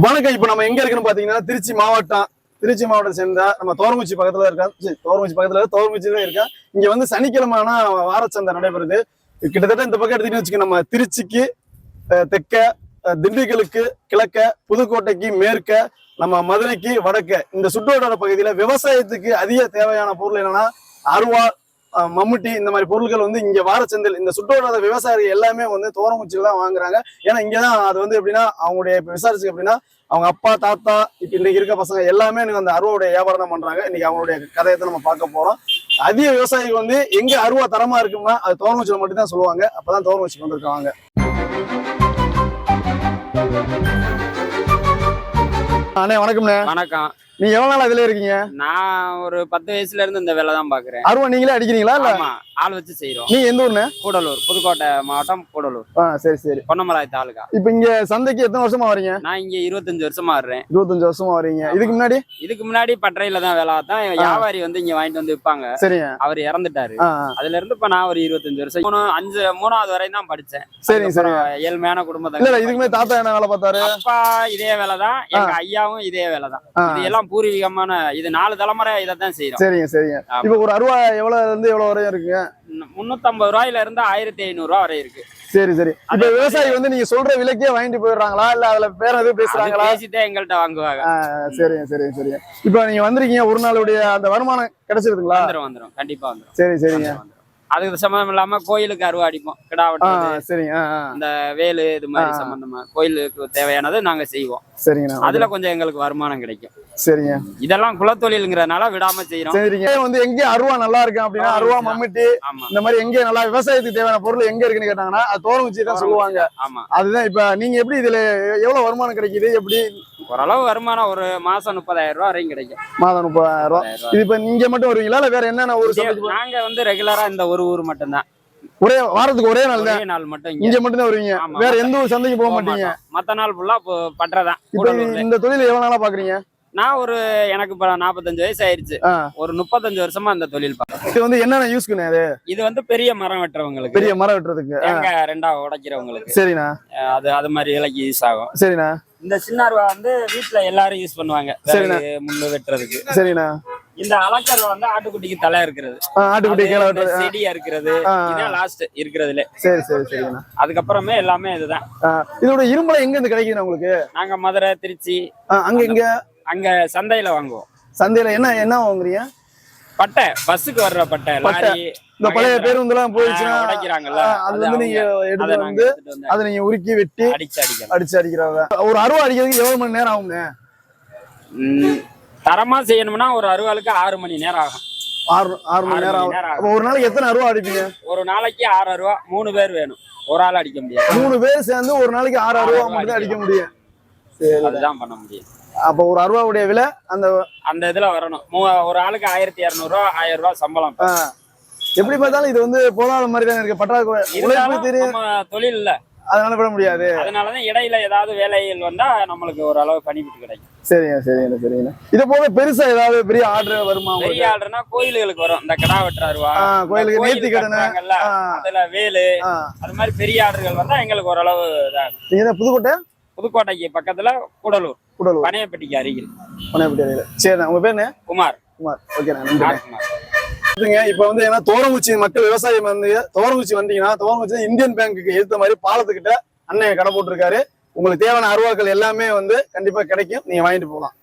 வணக்கம். இப்ப நம்ம எங்க இருக்குன்னு பாத்தீங்கன்னா திருச்சி மாவட்டம் திருச்சி மாவட்டம் சேர்ந்த நம்ம தோரங்குச்சி பக்கத்துல இருக்கா? சரி, தோரங்குச்சி பக்கத்துல தான் இருக்கா? இங்க வந்து சனிக்கிழமை ஆனா வாரச்சந்தை நடைபெறுது. கிட்டத்தட்ட இந்த பக்கம் எடுத்துக்கிட்டு வச்சுக்க நம்ம திருச்சிக்கு தெற்க திண்டுக்கலுக்கு கிழக்க புதுக்கோட்டைக்கு மேற்க நம்ம மதுரைக்கு வடக்க. இந்த சுற்றுவட்டார பகுதியில விவசாயத்துக்கு அதிக தேவையான பொருள் என்னன்னா அருவா மம்முட்டி இந்த மாதிரி பொருட்கள் வந்து இங்க வாரச்சந்தையில் இந்த சுற்றுவட்டார விவசாயிகள் எல்லாமே வந்து தோரங்குச்சியில் தான் வாங்குறாங்க. ஏன்னா இங்கதான் அது வந்து எப்படின்னா அவங்களுடைய இப்ப விசாரிச்சு எப்படின்னா அவங்க அப்பா தாத்தா இப்ப இன்னைக்கு இருக்க பசங்க எல்லாமே எனக்கு அந்த அருவாவுடைய வியாபாரம் தான் பண்றாங்க. இன்னைக்கு அவங்களுடைய கதையை நம்ம பார்க்க போறோம். அதிக விவசாயிகள் வந்து எங்க அருவா தரமா இருக்கும்னா அது தோரங்குச்சியில் மட்டும் தான் சொல்லுவாங்க. அப்பதான் தோரங்குச்சிக்கு வந்திருக்காங்க. அண்ணே வணக்கம்ண்ணே. வணக்கம். நீங்க எவ்வளவு நாள் இதுல இருக்கீங்க? நான் ஒரு பத்து வயசுல இருந்து இந்த வேலை தான் பாக்குறேன். அருவா நீங்களே அடிக்கிறீங்களா இல்ல? ஆள் வச்சு செய்யறோம் நீங்க எந்த ஊர்ண்ணே கூடலூர் புதுக்கோட்டை மாவட்டம் கூடலூர். ஆ சரி சரி. பொன்னமராய் தாலுகா. இப்ப இங்க சந்தைக்கு எத்தனை வருஷமா வரீங்க? நான் இங்க இருபத்தஞ்சு வருஷமா வர்றேன். இருபத்தஞ்சு வருஷமா வரீங்க. இதுக்கு முன்னாடி? இதுக்கு முன்னாடி பட்டறையில தான் வேலை தான் வியாபாரி வந்து இங்க வாங்கிட்டு வந்து விற்பாங்க. சரிங்க. அவர் இறந்துட்டாரு. அதுல இருந்து இப்ப நான் ஒரு இருபத்தஞ்சு வருஷம். மூணு அஞ்சு மூணாவது வரையும் தான் படிச்சேன். சரிங்க அதுக்கப்புறம் ஏழ்மையான குடும்பத்தை இதுக்கு முன்னாடி தாத்தா என்ன வேலை பார்த்தாரு? அப்பா இதே வேலை தான் எங்க ஐயாவும் இதே வேலை தான் ஆ. இது எல்லாம் பூர்வீகமான இது நாலு தலைமுறை இதை தான் செய்யறோம் சரிங்க சரிங்க. இப்ப ஒரு அருவா எவ்வளவு இருந்து எவ்வளவு வரையும் இருக்குங்க முன்னூத்தம்பது ரூபாயில இருந்து ஆயிரத்தி ஐநூறு ரூபா வரை இருக்கு. சரி சரி. இப்ப விவசாயி வந்து நீங்க சொல்ற விலைக்கே வாங்கிட்டு போயிடுறாங்களா? இல்ல அதுல வேற எதுவும் பேசுறாங்களா? பேசிட்டே எங்கள்கிட்ட வாங்குவாங்க. சரிங்க சரிங்க சரிங்க. இப்ப நீங்க வந்திருக்கீங்க ஒரு நாளுடைய அந்த வருமானம் கிடைச்சிருதுங்களா வந்துரும் வந்துரும். கண்டிப்பா வந்துரும். சரி சரிங்க. அதுக்கு சம்மந்தம் இல்லாம கோயிலுக்கு அருவா அடிப்போம். கிடா ஆ வெட்டுறது சரிங்க. இந்த வேலு இது மாதிரி. சம்பந்தமா கோயிலுக்கு தேவையானது நாங்க செய்வோம். சரிங்கண்ணா அதுல கொஞ்சம் எங்களுக்கு வருமானம் கிடைக்கும். சரிங்க. இதெல்லாம் குலத்தொழிலுங்கிறனால விடாம செய்யறோம் சரிங்க. வந்து எங்க அருவா நல்லா இருக்கு அப்படின்னா அருவா மம்முட்டி இந்த மாதிரி எங்க நல்லா விவசாயத்துக்கு தேவையான பொருள் எங்க இருக்குன்னு கேட்டாங்கன்னா அது தோரங்குச்சி தான் சொல்லுவாங்க. ஆமா. அதுதான் இப்ப நீங்க எப்படி இதுல எவ்வளவு வருமானம் கிடைக்குது எப்படி? ஓரளவு வருமானம் ஒரு மாசம் முப்பதாயிரம் ரூபாய் வரையும் கிடைக்கும். மாதம் முப்பதாயிரம் ரூபாய் ரூபாய். இது இப்ப நீங்க மட்டும் வருவீங்களா இல்ல வேற என்னென்ன ஒரு நாங்க வந்து ரெகுலரா இந்த ஒரு ஊர் மட்டும்தான். ஒரே வாரத்துக்கு ஒரே நாள் தான். நாள் மட்டும் இங்க. மட்டும் தான் வருவீங்க. வேற எந்த ஒரு சந்தைக்கு போக மாட்டீங்க. மத்த நாள் ஃபுல்லா பண்றதான் இந்த தொழில் எவ்வளவு நாளா பாக்குறீங்க? நான் ஒரு எனக்கு இப்ப நாற்பத்தஞ்சு வயசு ஆயிருச்சு. ஒரு முப்பத்தஞ்சு வருஷமா இந்த தொழில் பார்க்கறேன் இது வந்து என்னென்ன யூஸ்க்குண்ணே அது இது? வந்து பெரிய மரம் வெட்டுறவங்களுக்கு. பெரிய மரம் வெட்டுறதுக்கு தேங்காய் ரெண்டா உடைக்கிறவங்களுக்கு. சரிண்ணா. அது அது மாதிரி விலைக்கு யூஸ் ஆகும். சரிண்ணா. இந்த சின்ன அருவா வந்து வீட்டுல எல்லாரும் யூஸ் பண்ணுவாங்க. சரிண்ணா. முள்ளு வெட்டுறதுக்கு. சரிண்ணா. இந்த அலக்கர் வந்து ஆட்டுக்குட்டிக்கு தலை இருக்கிறது ஆட்டுக்குட்டி செடியா இருக்கிறது. இதான் லாஸ்ட் இருக்கிறதுல. சரி சரி சரிண்ணா அதுக்கப்புறமே எல்லாமே இதுதான். இதோட இரும்பலை எங்க இருந்து கிடைக்குதுண்ணா உங்களுக்கு? நாங்க மதுரை திருச்சி. அங்க இங்க அங்க சந்தையில வாங்குவோம். சந்தையில என்ன என்ன வாங்குறீங்க? பட்டை பஸ்ஸுக்கு வர்ற பட்டை. லாரி இந்த பழைய மகேந்திரா. பேருந்துலாம் போயிடுச்சுன்னா உடைக்கிறாங்கல்ல அது வந்து நீங்க எடுத்து வந்து அதை நீங்க உருக்கி வெட்டி அடிச்சு அடிக்கலாம் அடிச்சு அடிக்கிறத ஒரு அருவா அடிக்கிறதுக்கு எவ்வளவு மணி நேரம் ம், தரமா செய்யணும்னா ஒரு அறுவாளுக்கு ஆறு மணி நேரம் ஆகும். ஆறு ஆறு மணி நேரம் ஆகும். ஒரு நாளைக்கு எத்தனை அருவா அடிப்பீங்க? ஒரு நாளைக்கு ஆறு அருவா மூணு பேர் வேணும். ஒரு ஆள் அடிக்க முடியாது. மூணு பேர் சேர்ந்து ஒரு நாளைக்கு ஆறு அருவா மட்டும் அடிக்க. முடியும். அதுதான் பண்ண முடியும். அப்ப ஒரு அருவாவுடைய விலை அந்த அந்த இதுல வரணும். ஒரு ஆளுக்கு ஆயிரத்தி இரநூறுவா ஆயிரம் ரூபாய் சம்பளம். எப்படி பார்த்தாலும் இது வந்து பொருளாதார மாதிரி தான் இருக்கு. பற்றாக்குறை தெரியும் தொழில் இல்ல. அதனால விட முடியாது. அதனாலதான் இடையில ஏதாவது வேலைகள் வந்தா நம்மளுக்கு ஒரு அளவு பணிவிட்டு கிடைக்கும். சரிங்க சரிங்க சரிங்க. இது போக பெருசா ஏதாவது பெரிய ஆர்டர் வருமா பெரிய ஆள்னா கோயில்களுக்கு வரும். இந்த கடா வெட்டுறாருவா கோயிலுக்கு நேர்த்தி கடனை. ஆ. அதுல வேலு அது மாதிரி பெரிய ஆர்டர்கள் வந்தா எங்களுக்கு ஓரளவு இதாகும். புதுக்கோட்டை? புதுக்கோட்டைக்கு பக்கத்துல கூடலூர் கூடலூர். பனையப்பட்டிக்கு அருகில். பனையப்பட்டி அருகில். சரிண்ணா உங்க பேர் குமார். குமார். ஓகேண்ணா நன்றி ஆர் குமார் பாத்துங்க, இப்ப வந்து ஏன்னா தோரங்குச்சி மக்கள் விவசாயம் வந்து தோரங்குச்சி வந்தீங்கன்னா தோரங்குச்சி இந்தியன் பேங்க்குக்கு ஏத்த மாதிரி பாலத்துக்கிட்ட அண்ணன் கடை போட்டிருக்காரு. உங்களுக்கு தேவையான அருவாக்கள் எல்லாமே வந்து கண்டிப்பா கிடைக்கும். நீங்க வாங்கிட்டு போகலாம்.